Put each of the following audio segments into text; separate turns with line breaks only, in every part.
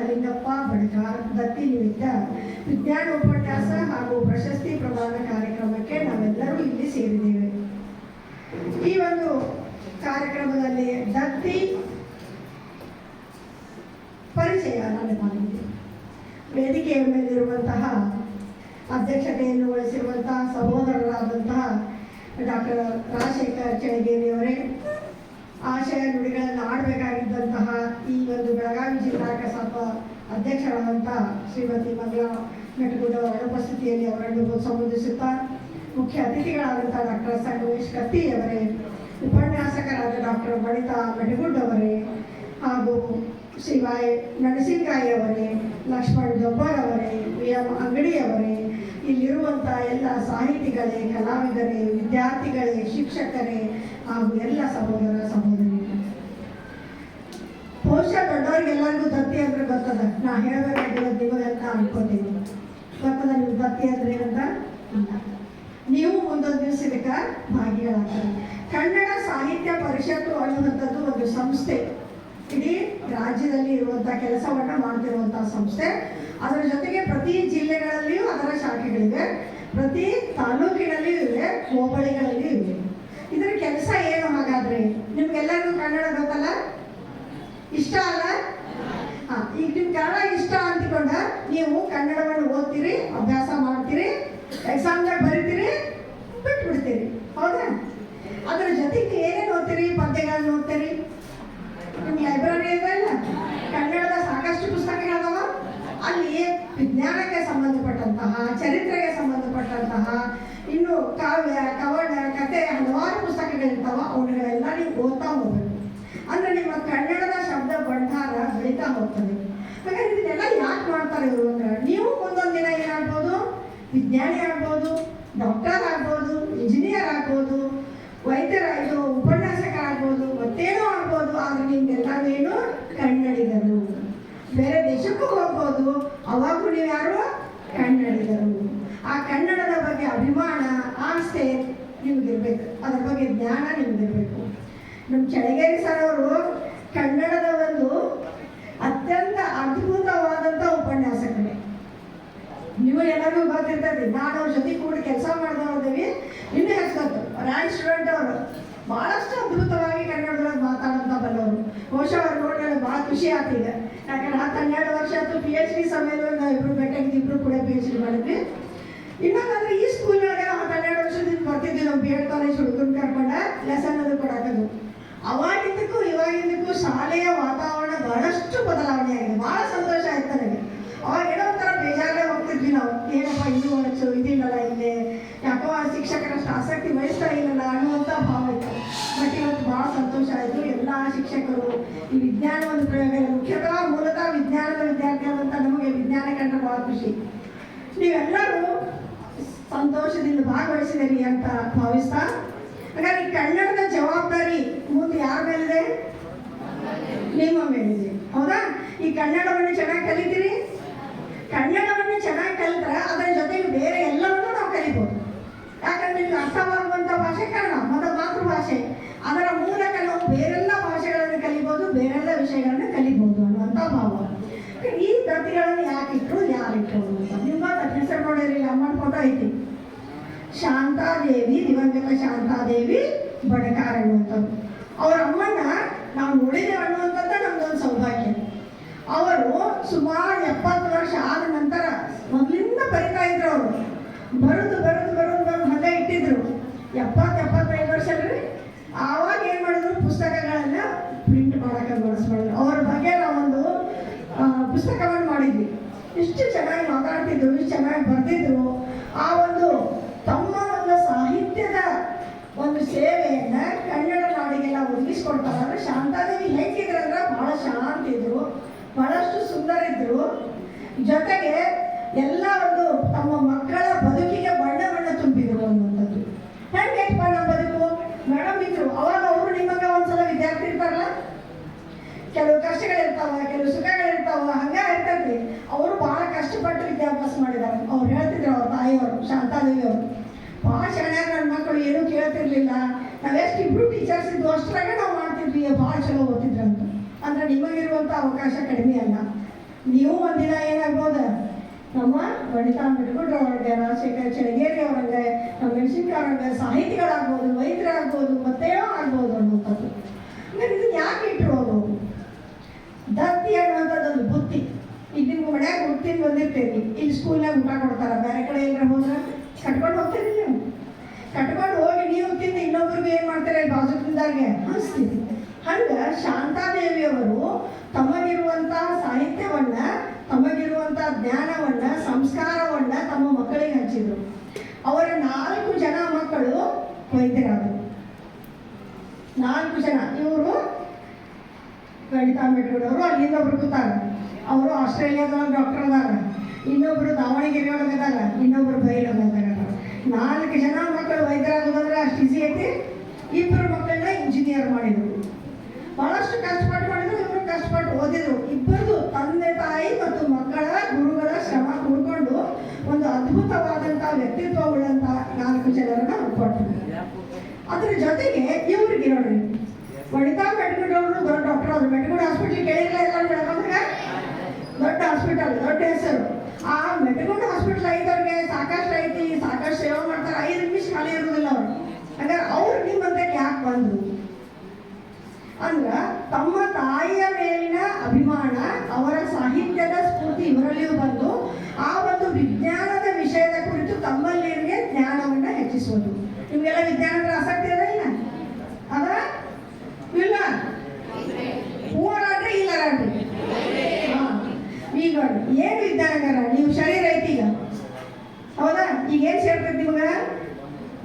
ಮಹಲಿಂಗಪ್ಪ ಬಡಕಾರ್ ದತ್ತಿ ನಿಮಿತ್ತ ವಿಜ್ಞಾನ ಉಪನ್ಯಾಸ ಹಾಗೂ ಪ್ರಶಸ್ತಿ ಪ್ರದಾನ ಕಾರ್ಯಕ್ರಮಕ್ಕೆ ನಾವೆಲ್ಲರೂ ಇಲ್ಲಿ ಸೇರಿದ್ದೇವೆ. ಈ ಒಂದು ಕಾರ್ಯಕ್ರಮದಲ್ಲಿ ದತ್ತಿ ಪರಿಚಯ ನಾನು ಮಾಡಿದ್ದೆ ವೇದಿಕೆಯ ಮೇಲಿರುವಂತಹ ಅಧ್ಯಕ್ಷತೆಯನ್ನು ವಹಿಸಿರುವಂತಹ ಸಹೋದರರಾದಂತಹ ಡಾಕ್ಟರ್ ರಾಜಶೇಖರ್ ಚಳಗೇರಿಯವರೇ ಆಶಯ ನುಡಿಗಳನ್ನು ಆಡಬೇಕಾಗಿದ್ದಂತಹ ಈ ಒಂದು ಬೆಳಗಾವಿ ಜಿಲ್ಲಾ ಕಸಾಪ ಅಧ್ಯಕ್ಷರಾದಂತಹ ಶ್ರೀಮತಿ ಮಂಗಳ ಅವರ ಉಪಸ್ಥಿತಿಯಲ್ಲಿ ಅವರನ್ನು ಸಂಬೋಧಿಸುತ್ತಾ ಮುಖ್ಯ ಅತಿಥಿಗಳಾದಂತಹ ಡಾಕ್ಟರ್ ಸಂಗಮೇಶ್ ಕತ್ತಿ ಅವರೇ, ಉಪನ್ಯಾಸಕರಾದ ಡಾಕ್ಟರ್ ಬಣಿತಾ ಮೆಟಗುಡ್ ಅವರೇ ಹಾಗೂ ಶ್ರೀ ವಾಯ್ ಅವರೇ, ಲಕ್ಷ್ಮಣ್ ದೊಬ್ಬರ್ ಅವರೇ ವಿ ಎಂ ಅಂಗಡಿ ಅವರೇ ಇಲ್ಲಿರುವಂಥ ಎಲ್ಲ ಸಾಹಿತಿಗಳೇ, ಕಲಾವಿದರೇ, ವಿದ್ಯಾರ್ಥಿಗಳೇ, ಶಿಕ್ಷಕರೇ ಹಾಗೂ ಎಲ್ಲ ಸಹೋದರ ಸಹೋದರಿ ಬಹುಶಃ ದೊಡ್ಡವರಿಗೆಲ್ಲರಿಗೂ ದತ್ತಿ ಅಂದ್ರೆ ಗೊತ್ತದ ನಾ ಹೇಳಬೇಕಾಗಿರೋದು ಅಂತ ಅನ್ಕೋತೀನಿ ಗೊತ್ತದ ನೀವು ದತ್ತಿ ಅಂದ್ರೆ ಏನಂತ? ನೀವು ಮುಂದೊಂದು ದಿವಸ ಇದಕ್ಕೆ ಭಾಗಿಗಳಾಗ್ತಾರೆ. ಕನ್ನಡ ಸಾಹಿತ್ಯ ಪರಿಷತ್ತು ಅನ್ನುವಂಥದ್ದು ಒಂದು ಸಂಸ್ಥೆ. ಇಡೀ ರಾಜ್ಯದಲ್ಲಿ ಇರುವಂಥ ಕೆಲಸವನ್ನು ಮಾಡ್ತಿರುವಂಥ ಸಂಸ್ಥೆ. ಅದರ ಜೊತೆಗೆ ಪ್ರತಿ ಜಿಲ್ಲೆಗಳಲ್ಲಿಯೂ ಅದರ ಶಾಖೆಗಳಿವೆ. ಪ್ರತಿ ತಾಲೂಕಿನಲ್ಲಿಯೂ ಇವೆ, ಹೋಬಳಿಗಳಲ್ಲಿಯೂ ಇವೆ. ಇದರ ಕೆಲಸ ಏನು ಹಾಗಾದ್ರೆ? ನಿಮ್ಗೆಲ್ಲರಿಗೂ ಕನ್ನಡ ಗೊತ್ತಲ್ಲ? ಇಷ್ಟ ಅಲ್ಲ? ಈಗ ನಿಮ್ ಕನ್ನಡ ಇಷ್ಟ ಅಂತಿಕೊಂಡ ನೀವು ಕನ್ನಡವನ್ನು ಓದ್ತೀರಿ, ಅಭ್ಯಾಸ ಮಾಡ್ತೀರಿ ಎಕ್ಸಾಮ್ದಾಗ ಬಿಟ್ಟು ಬಿಡ್ತೀರಿ ಹೌದಾ? ಅದರ ಜೊತೆಗೆ ಏನೇನು ಓದ್ತೀರಿ? ಪದ್ಯಗಳನ್ನ ಓದ್ತೀರಿ? ನಿಮ್ಮ ಲೈಬ್ರರಿ ಇದೆಲ್ಲ ಕನ್ನಡದ ಸಾಕಷ್ಟು ಪುಸ್ತಕಗಳದಾವ ಅಲ್ಲಿ ವಿಜ್ಞಾನಕ್ಕೆ ಸಂಬಂಧಪಟ್ಟಂತಹ ಚರಿತ್ರೆಗೆ ಅಂದ್ರೆ ನಿಮ್ಮ ಕನ್ನಡದ ಶಬ್ದ ಬಂಡಾರ ಬೆಳೀತಾ ಹೋಗ್ತದೆ. ಹಾಗಾದ್ರೆ ಇದನ್ನೆಲ್ಲ ಯಾಕೆ ಮಾಡ್ತಾರೆ ಇವರು ಅಂದ್ರೆ ನೀವು ಒಂದೊಂದು ದಿನ ಏನಾಗ್ಬೋದು? ವಿಜ್ಞಾನಿ ಆಗ್ಬೋದು, ಡಾಕ್ಟರ್ ಆಗ್ಬೋದು, ಇಂಜಿನಿಯರ್ ಆಗ್ಬೋದು ವೈದ್ಯರ ಇದು ಉಪನ್ಯಾಸಕರಾಗ್ಬೋದು, ಮತ್ತೇನೋ ಆಗ್ಬೋದು, ಆದ್ರೆ ನಿಮ್ಗೆಲ್ಲವೇನು ಕನ್ನಡಿಗರು. ಬೇರೆ ದೇಶಕ್ಕೂ ಹೋಗ್ಬೋದು ಅವಾಗೂ ನೀವು ಯಾರು ಕನ್ನಡಿಗರು. ಆ ಕನ್ನಡದ ಬಗ್ಗೆ ಅಭಿಮಾನ ಆಸ್ತೆ ನಿಮ್ಗಿರ್ಬೇಕು. ಅದ್ರ ಬಗ್ಗೆ ಜ್ಞಾನ ನಿಮ್ಗಿರ್ಬೇಕು. ನಮ್ಮ ಚಳಿಗೇರಿ ಸರ್ ಅವರು ಕನ್ನಡದ ಒಂದು ಅತ್ಯಂತ ಅದ್ಭುತವಾದಂಥ ಉಪನ್ಯಾಸಕರೇ. ನೀವು ಎಲ್ಲರಿಗೂ ಗೊತ್ತಿರ್ತದೆ, ನಾನು ಅವ್ರ ಜೊತೆ ಕೂಡ ಕೆಲಸ ಮಾಡಿದವ್ರದೇವಿ ಇನ್ನೂ ಹೆಸರು ರಾಯ್ ಸ್ಟೂಡೆಂಟ್ ಅವರು. ಭಾಳಷ್ಟು ಅದ್ಭುತವಾಗಿ ಕನ್ನಡದೊಳಗೆ ಮಾತಾಡಂತ ಬಲ್ಲವರು ಬಹುಶಃ ಅವ್ರು ನೋಡಿದ್ರೆ ಭಾಳ ಖುಷಿ ಆಗ್ತಿದೆ ಯಾಕಂದ್ರೆ ಹತ್ತು ಹನ್ನೆರಡು ವರ್ಷ ಆಯ್ತು ಪಿ ಎಚ್ ಡಿ ಸಮಯದಲ್ಲಿ ನಾವು ಇಬ್ಬರು ಭೇಟಿಯಾಗಿದ್ದು ಇಬ್ಬರು ಕೂಡ ಪಿ ಎಚ್ ಡಿ ಮಾಡಿದ್ವಿ. ಇನ್ನೊಂದಂದ್ರೆ ಈ ಸ್ಕೂಲ್ನಾಗ ಹತ್ತು ಹನ್ನೆರಡು ವರ್ಷದಿಂದ ಬರ್ತಿದ್ವಿ ನಾವು ಬಿ ಎಡ್ ಕಾಲೇಜ್ ಹುಡುಗನ್ ಕರ್ಕೊಂಡ. ಲೆಸನ್ ಅವಾಗಿದ್ದಕ್ಕೂ ಇವಾಗಿದ್ದಕ್ಕೂ ಶಾಲೆಯ ವಾತಾವರಣ ಬಹಳಷ್ಟು ಬದಲಾವಣೆ ಆಗಿದೆ ಬಹಳ ಸಂತೋಷ ಆಯ್ತು ನನಗೆ. ಅವಾಗ ಏನೋ ಒಂಥರ ಬೇಜಾರೇ ಹೋಗ್ತಿದ್ವಿ ನಾವು. ಏನಪ್ಪ ಇದು ಹೆಚ್ಚು ಇದಿಲ್ಲಲ್ಲ ಇಲ್ಲೇ ಯಾಕೋ ಆ ಶಿಕ್ಷಕರಷ್ಟು ಆಸಕ್ತಿ ವಹಿಸ್ತಾ ಇಲ್ಲಲ್ಲ ಅನ್ನುವಂಥ ಭಾವ ಇತ್ತು. ಬಟ್ ಇವತ್ತು ಭಾಳ ಸಂತೋಷ ಆಯಿತು. ಎಲ್ಲ ಶಿಕ್ಷಕರು, ಈ ವಿಜ್ಞಾನ ಒಂದು ಪ್ರಯೋಗ. ಮುಖ್ಯತಃ ಮೂಲತಃ ವಿಜ್ಞಾನದ ವಿದ್ಯಾರ್ಥಿ ಆದಂಥ ನಮಗೆ ವಿಜ್ಞಾನ ಕಂಡ್ರೆ ಭಾಳ ಖುಷಿ. ನೀವೆಲ್ಲರೂ ಸಂತೋಷದಿಂದ ಭಾಗವಹಿಸಿದಿರಿ ಅಂತ ಭಾವಿಸ್ತಾ ಈ ಕನ್ನಡದ ಜವಾಬ್ದಾರಿ ಮುಂದೆ ಯಾರ ಮೇಲಿದೆ? ನಿಮ್ಮ ಮೇಲಿದೆ. ಹೌದಾ? ಈ ಕನ್ನಡವನ್ನು ಚೆನ್ನಾಗಿ ಕಲಿತೀರಿ? ಕನ್ನಡವನ್ನು ಚೆನ್ನಾಗಿ ಕಲಿತ್ರೆ ಅದರ ಜೊತೆಗೆ ಬೇರೆ ಎಲ್ಲವನ್ನೂ ನಾವು ಕಲಿಬೋದು. ಯಾಕಂದ್ರೆ ನಿಮ್ಗೆ ಅರ್ಥವಾಗುವಂಥ ಭಾಷೆ ಕನ್ನಡ ಮತ ಮಾತೃಭಾಷೆ. ಅದರ ಮೂಲಕ ನಾವು ಬೇರೆಲ್ಲ ಭಾಷೆಗಳನ್ನು ಕಲಿಬೋದು, ಬೇರೆಲ್ಲ ವಿಷಯಗಳನ್ನು ಕಲಿಬೋದು ಅನ್ನುವಂಥ ಭಾವ. ಈ ದತ್ತಿಗಳನ್ನು ಯಾಕೆ ಇಟ್ಟರು ಯಾರು ಇಟ್ಟರು ಅಂತ ನಿಮ್ಮ ಹೆಸರು ನೋಡಿರಿ ಫೋಟೋ ಐತಿ. ಶಾಂತಾದೇವಿ, ದಿವಂಗತ ಶಾಂತಾದೇವಿ ಬಡಕಾರ ಅನ್ನುವಂಥದ್ದು ಅವ್ರ ಅಮ್ಮನ ನಾವು ನೋಡಿದ್ದೇವೆ ಅನ್ನುವಂಥದ್ದು ನಮ್ದೊಂದು ಸೌಭಾಗ್ಯ. ಅವರು ಸುಮಾರು ಎಪ್ಪತ್ತು ವರ್ಷ ಆದ ನಂತರ ಮೊದಲಿಂದ ಬರಿತಾ ಇದ್ರು ಅವರು. ಬರೆದು, ಬರುದು ಬರುದು ಬರುದು ಹಂಗೆ ಇಟ್ಟಿದ್ರು. ಎಪ್ಪತ್ತು, ಎಪ್ಪತ್ತೈದು ವರ್ಷ ರೀ ಆವಾಗ ಏನು ಮಾಡಿದ್ರು? ಪುಸ್ತಕಗಳನ್ನ ಪ್ರಿಂಟ್ ಮಾಡೋಕೆ ಬಳಸ್ಬಿಡಿದ್ರು ಅವ್ರ ಬಗ್ಗೆ ನಾವೊಂದು ಪುಸ್ತಕವನ್ನು ಮಾಡಿದ್ವಿ. ಇಷ್ಟು ಚೆನ್ನಾಗಿ ಮಾತಾಡ್ತಿದ್ರು ಇಷ್ಟು ಚೆನ್ನಾಗಿ ಬರ್ತಿದ್ರು ಆ ಒಂದು ತಮ್ಮ ಒಂದು ಸಾಹಿತ್ಯದ ಒಂದು ಸೇವೆಯನ್ನ ಕನ್ನಡ ನಾಡಿಗೆಲ್ಲ ಒದಗಿಸ್ಕೊಡ್ತಾರೆ ಅಂದ್ರೆ ಶಾಂತಾದೇವಿ ಹೇಗಿದ್ರಂದ್ರೆ ಬಹಳ ಶಾಂತ ಇದ್ರು ಬಹಳಷ್ಟು ಸುಂದರ ಇದ್ರು ಜೊತೆಗೆ ಎಲ್ಲ ಒಂದು ತಮ್ಮ ಮಕ್ಕಳ ಬದುಕಿಗೆ ಬಣ್ಣ ಬಣ್ಣ ತುಂಬಿದ್ರು ಅನ್ನುವಂಥದ್ದು. ಹೆಂಗೆ ಬಣ್ಣ ಬದುಕು? ಮೇಡಮ್ ಇದ್ರು. ಅವಾಗ ಅವರು ನಿಮಗೆ ಒಂದ್ಸಲ ವಿದ್ಯಾರ್ಥಿ ಇರ್ತಾರಲ್ಲ ಕೆಲವು ಕಷ್ಟಗಳಿರ್ತಾವ, ಕೆಲವು ಸುಖಗಳಿರ್ತಾವ, ಹಂಗ ಇರ್ತೈತಿ. ಅವರು ಬಹಳ ಕಷ್ಟಪಟ್ಟು ವಿದ್ಯಾಭ್ಯಾಸ ಮಾಡಿದಾರೆ. ಅವ್ರು ಹೇಳ್ತಿದ್ರು ಅವ್ರ ತಾಯಿಯವರು ಶಾಂತಾದೇವಿ ಅವರು ಭಾಳ ಚೆನ್ನಾಗಿ ನನ್ನ ಮಕ್ಕಳು ಏನೂ ಕೇಳ್ತಿರ್ಲಿಲ್ಲ. ನಾವೆಷ್ಟು ಇಬ್ರು ಟೀಚರ್ಸ್ ಇದ್ದು ಅಷ್ಟರಾಗ ನಾವು ಮಾಡ್ತಿದ್ವಿ ಭಾಳ ಚಲೋ ಓದ್ತಿದ್ರು ಅಂತ ಅಂದ್ರೆ ನಿಮಗಿರುವಂಥ ಅವಕಾಶ ಕಡಿಮೆ ಅಲ್ಲ. ನೀವು ಒಂದಿನ ಏನಾಗ್ಬೋದು? ನಮ್ಮ ಗಣಿತ ಬಿಟ್ಬಿಟ್ರೆ ಅವ್ರಿಗೆ ರಾಜಶೇಖರ್ ಚಳಗೇರಿ ಅವರಂಗೆ ನಮ್ಮ ಮೆಣಸಿನ್ಕಾರಂಗೆ ಸಾಹಿತಿಗಳಾಗ್ಬೋದು, ವೈದ್ಯರಾಗ್ಬೋದು, ಮತ್ತೇನೋ ಆಗ್ಬೋದು ಅನ್ನುವಂಥದ್ದು. ಹಂಗಾರೆ ಇದನ್ನ ಯಾಕೆ ಇಟ್ಟರು ಅವರು? ದತ್ತಿ ಅನ್ನುವಂಥದ್ದೊಂದು ಬುತ್ತಿ ಈಗ ನಿಮ್ಗೆ ಮನ್ಯಾಗ ಹುಟ್ಟಿನ ಬಂದಿರ್ತೀರಿ. ಇಲ್ಲಿ ಸ್ಕೂಲ್ನಾಗ ಊಟ ಕೊಡ್ತಾರೆ. ಬೇರೆ ಕಡೆ ಎಲ್ಲರ ಹೋದ್ರೆ ಕಟ್ಕೊಂಡು ಹೋಗ್ತೀರಿ ನೀವು. ಕಟ್ಕೊಂಡು ಹೋಗಿ ನೀವು ತಿಂದು ಇನ್ನೊಬ್ರಿಗೆ ಏನು ಮಾಡ್ತಾರೆ? ಬಾಜು ತಿಂದಾಗೆ ಹಂಗೆ ಶಾಂತಾದೇವಿಯವರು ತಮಗಿರುವಂತಹ ಸಾಹಿತ್ಯವನ್ನ, ತಮಗಿರುವಂತಹ ಜ್ಞಾನವನ್ನ, ಸಂಸ್ಕಾರವನ್ನ ತಮ್ಮ ಮಕ್ಕಳಿಗೆ ಹಂಚಿದ್ರು. ಅವರ ನಾಲ್ಕು ಜನ ಮಕ್ಕಳು ವೈದ್ಯರಾದರು. ನಾಲ್ಕು ಜನ. ಇವರು ಲಲಿತಾ ಅಂಬೇಡ್ಕರ್ ಅವರು ಅಲ್ಲಿಂದ ಒಬ್ರು ಅವರು ಆಸ್ಟ್ರೇಲಿಯಾದ ಡಾಕ್ಟರ್ ಅದಾರ. ಇನ್ನೊಬ್ರು ದಾವಣಗೆರೆ ಒಳಗೆ ಅದಾರ. ಇನ್ನೊಬ್ರು ಬೈಲೊಳಗೆ ಅದಾರ. ನಾಲ್ಕು ಜನ ಮಕ್ಕಳು ವೈದ್ಯರಾಗೋದಂದ್ರೆ ಅಷ್ಟು ಈಸಿ ಐತಿ. ಇಬ್ಬರು ಮಕ್ಕಳನ್ನ ಇಂಜಿನಿಯರ್ ಮಾಡಿದ್ರು ಬಹಳಷ್ಟು ಕಷ್ಟಪಟ್ಟು ಮಾಡಿದ್ರು ಇವರು ಕಷ್ಟಪಟ್ಟು ಓದಿದ್ರು ಇಬ್ಬರದು ತಂದೆ ತಾಯಿ ಮತ್ತು ಮಕ್ಕಳ ಗುರುಗಳ ಶ್ರಮ ಕೂಡ್ಕೊಂಡು ಒಂದು ಅದ್ಭುತವಾದಂಥ ವ್ಯಕ್ತಿತ್ವ ಉಳ್ಳಂತ ನಾಲ್ಕು ಜನರನ್ನ ಕೊಟ್ಟರು ಅದ್ರ ಜೊತೆಗೆ ಇವ್ರಿಗೆ ನೋಡ್ರಿ ವನಿತಾ ಮೆಟ್ಗುಡ್ ಅವರು ದೊಡ್ಡ ಡಾಕ್ಟರ್ ಅವರು ಮೆಟ್ಗುಡ್ ಹಾಸ್ಪಿಟ್ಲ್ ಇಲ್ಲ ಎಲ್ಲರೂ ಬೆಳಗಾವಿಗ ದೊಡ್ಡ ಹಾಸ್ಪಿಟಲ್ ದೊಡ್ಡ ಹೆಸರು. ಆ ಮೆಟ್ಗುಡ್ ಹಾಸ್ಪಿಟಲ್ ಐದವ್ರಿಗೆ ಸಾಕಷ್ಟು ಐತಿ, ಸಾಕಷ್ಟು ಸೇವೆ ಮಾಡ್ತಾರೆ. ಐದು ನಿಮಿಷ ಖಾಲಿ ಇರೋದಿಲ್ಲ ಅವರು. ಹಾಗಾದ್ರೆ ಅವ್ರು ನಿಮ್ಮಂತೆ ಯಾಕೆ ಬಂದ್ರು? ಅಂದ್ರ ತಮ್ಮ ತಾಯಿಯ ಮೇಲಿನ ಅಭಿಮಾನ ಅವರ ಸಾಹಿತ್ಯದ ಸ್ಫೂರ್ತಿ ಇವರಲ್ಲಿಯೂ ಬಂದು ಆ ಒಂದು ವಿಜ್ಞಾನದ ವಿಷಯದ ಕುರಿತು ತಮ್ಮಲ್ಲಿರಿಗೆ ಜ್ಞಾನವನ್ನ ಹೆಚ್ಚಿಸುವುದು ನಿಮ್ಗೆಲ್ಲ ವಿಜ್ಞಾನದ ಆಸಕ್ತಿ ಅದ ಇಲ್ಲ? ಅದ? ಇಲ್ಲ? ಹೂವರಾಡ್ರಿ ಇಲ್ಲ ರಾಡ್ರಿ ಈಗ ಏನು ವಿಜ್ಞಾನಗಾರ ನೀವು ಶರೀರ ಐತಿ ಈಗ ಹೌದಾ? ಈಗ ಏನು ಸೇರ್ತೈತಿ ನಿಮಗೆ?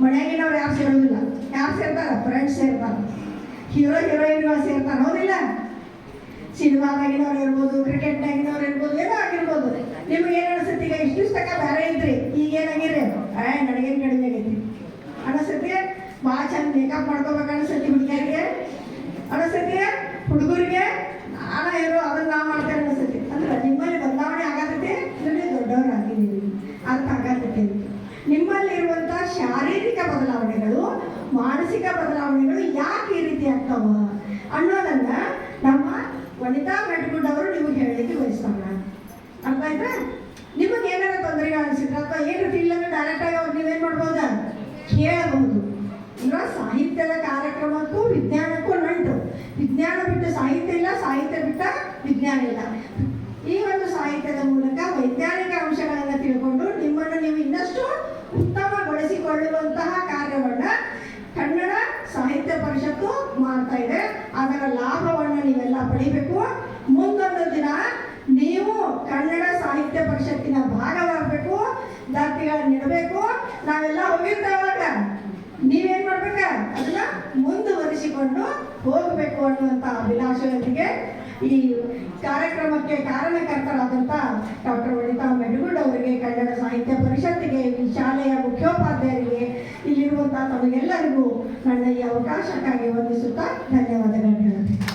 ಮನೆಯಾಗಿನವ್ರು ಯಾರು ಸೇರೋದಿಲ್ಲ. ಯಾರು ಸೇರ್ತಾರ? ಫ್ರೆಂಡ್ಸ್ ಸೇರ್ತಾರ. ಹೀರೋ ಹೀರೋಯಿನ್ಗಳು ಸೇರ್ತಾರ. ಹೌದಿಲ್ಲ? ಸಿನಿಮಾದಾಗಿನವ್ರು ಇರ್ಬೋದು ಕ್ರಿಕೆಟ್ನಾಗಿನವ್ರು ಇರ್ಬೋದು, ಏನೋ ಆಗಿರ್ಬೋದು. ನಿಮ್ಗೆ ಏನು ಅನಿಸುತ್ತೆ? ಈಗ ಇಷ್ಟು ತನಕ ಬೇರೆ ಇದ್ರಿ. ಈಗ ಏನಾಗಿರಿ ಏ ನನಗೇನು ಭಾಳ ಚಂದ ಮೇಕಪ್ ಮಾಡ್ಕೋಬೇಕು ಅನಿಸುತ್ತೆ ಹುಡುಗಿಯರಿಗೆ. ಅನಿಸುತ್ತೆ ಹುಡುಗರಿಗೆ ನಾನ ಇರೋ ಅದನ್ನ ನಾವು ಮಾಡ್ತೇವೆ ಅನಿಸುತ್ತೆ ಅಂದ್ರೆ ನಿಮ್ಮಲ್ಲಿ ಬದಲಾವಣೆ ಆಗತೈತಿ ನಿಮಗೆ ದೊಡ್ಡವರಾಗಿದ್ದೀವಿ ಅರ್ಥ ಆಗತೈತಿ ನಿಮ್ಮಲ್ಲಿರುವಂಥ ಶಾರೀರಿಕ ಬದಲಾವಣೆಗಳು, ಮಾನಸಿಕ ಬದಲಾವಣೆಗಳು ಯಾಕೆ ಈ ರೀತಿ ಆಗ್ತಾವ ಅನ್ನೋದನ್ನ ನಮ್ಮ ವನಿತಾ ಮೆಟ್ಗುಡ್ ನಿಮಗೆ ಹೇಳಲಿಕ್ಕೆ ಬಯಸ್ತಾರ. ಅರ್ಥ ಆಯ್ತಾ? ನಿಮಗೆ ಏನಾರ ತೊಂದರೆಗಳು ಅನಿಸಿದ್ರೆ ಅಥವಾ ಏನು ಫೀಲ್ ಅಂದ್ರೆ ಡೈರೆಕ್ಟಾಗಿ ಅವ್ರು ನೀವೇನು ಮಾಡ್ಬೋದ? ಸಾಹಿತ್ಯದ ಕಾರ್ಯಕ್ರಮಕ್ಕೂ ವಿಜ್ಞಾನಕ್ಕೂ ನಂಟು. ವಿಜ್ಞಾನ ಬಿಟ್ಟು ಸಾಹಿತ್ಯ ಇಲ್ಲ, ಸಾಹಿತ್ಯ ಬಿಟ್ಟ ವಿಜ್ಞಾನ ಇಲ್ಲ. ಈ ಒಂದು ಸಾಹಿತ್ಯದ ಮೂಲಕ ವೈಜ್ಞಾನಿಕ ಅಂಶಗಳನ್ನು ತಿಳ್ಕೊಂಡು ನಿಮ್ಮನ್ನು ನೀವು ಇನ್ನಷ್ಟು ಉತ್ತಮಗೊಳಿಸಿಕೊಳ್ಳುವಂತಹ ಕಾರ್ಯವನ್ನ ಕನ್ನಡ ಸಾಹಿತ್ಯ ಪರಿಷತ್ತು ಮಾಡ್ತಾ ಇದೆ. ಅದರ ಲಾಭವನ್ನು ನೀವೆಲ್ಲ ಪಡಿಬೇಕು. ಮುಂದೊಂದು ದಿನ ನೀವು ಕನ್ನಡ ಸಾಹಿತ್ಯ ಪರಿಷತ್ತಿನ ಭಾಗವಾಗಬೇಕು ಜಾತಿಗಳನ್ನು ಇಡಬೇಕು ನಾವೆಲ್ಲ ಹೋಗಿರ್ತೇವೆ ಅವಾಗ ನೀವೇನ್ ಮಾಡ್ಬೇಕ? ಅದನ್ನ ಮುಂದುವರಿಸಿಕೊಂಡು ಹೋಗಬೇಕು ಅನ್ನುವಂತ ಅಭಿಲಾಷೆಯೊಂದಿಗೆ ಈ ಕಾರ್ಯಕ್ರಮಕ್ಕೆ ಕಾರಣಕರ್ತರಾದಂತ ಡಾಕ್ಟರ್ ವನಿತಾ ಮೆಡಗುಡ್ ಅವರಿಗೆ ಕನ್ನಡ ಸಾಹಿತ್ಯ ಪರಿಷತ್ತಿಗೆ, ಈ ಶಾಲೆಯ ಮುಖ್ಯೋಪಾಧ್ಯಾಯರಿಗೆ ಇಲ್ಲಿರುವಂತಹ ತಮಗೆಲ್ಲರಿಗೂ ನನ್ನ ಈ ಅವಕಾಶಕ್ಕಾಗಿ ವಂದಿಸುತ್ತಾ ಧನ್ಯವಾದಗಳು ಹೇಳ್ತೀನಿ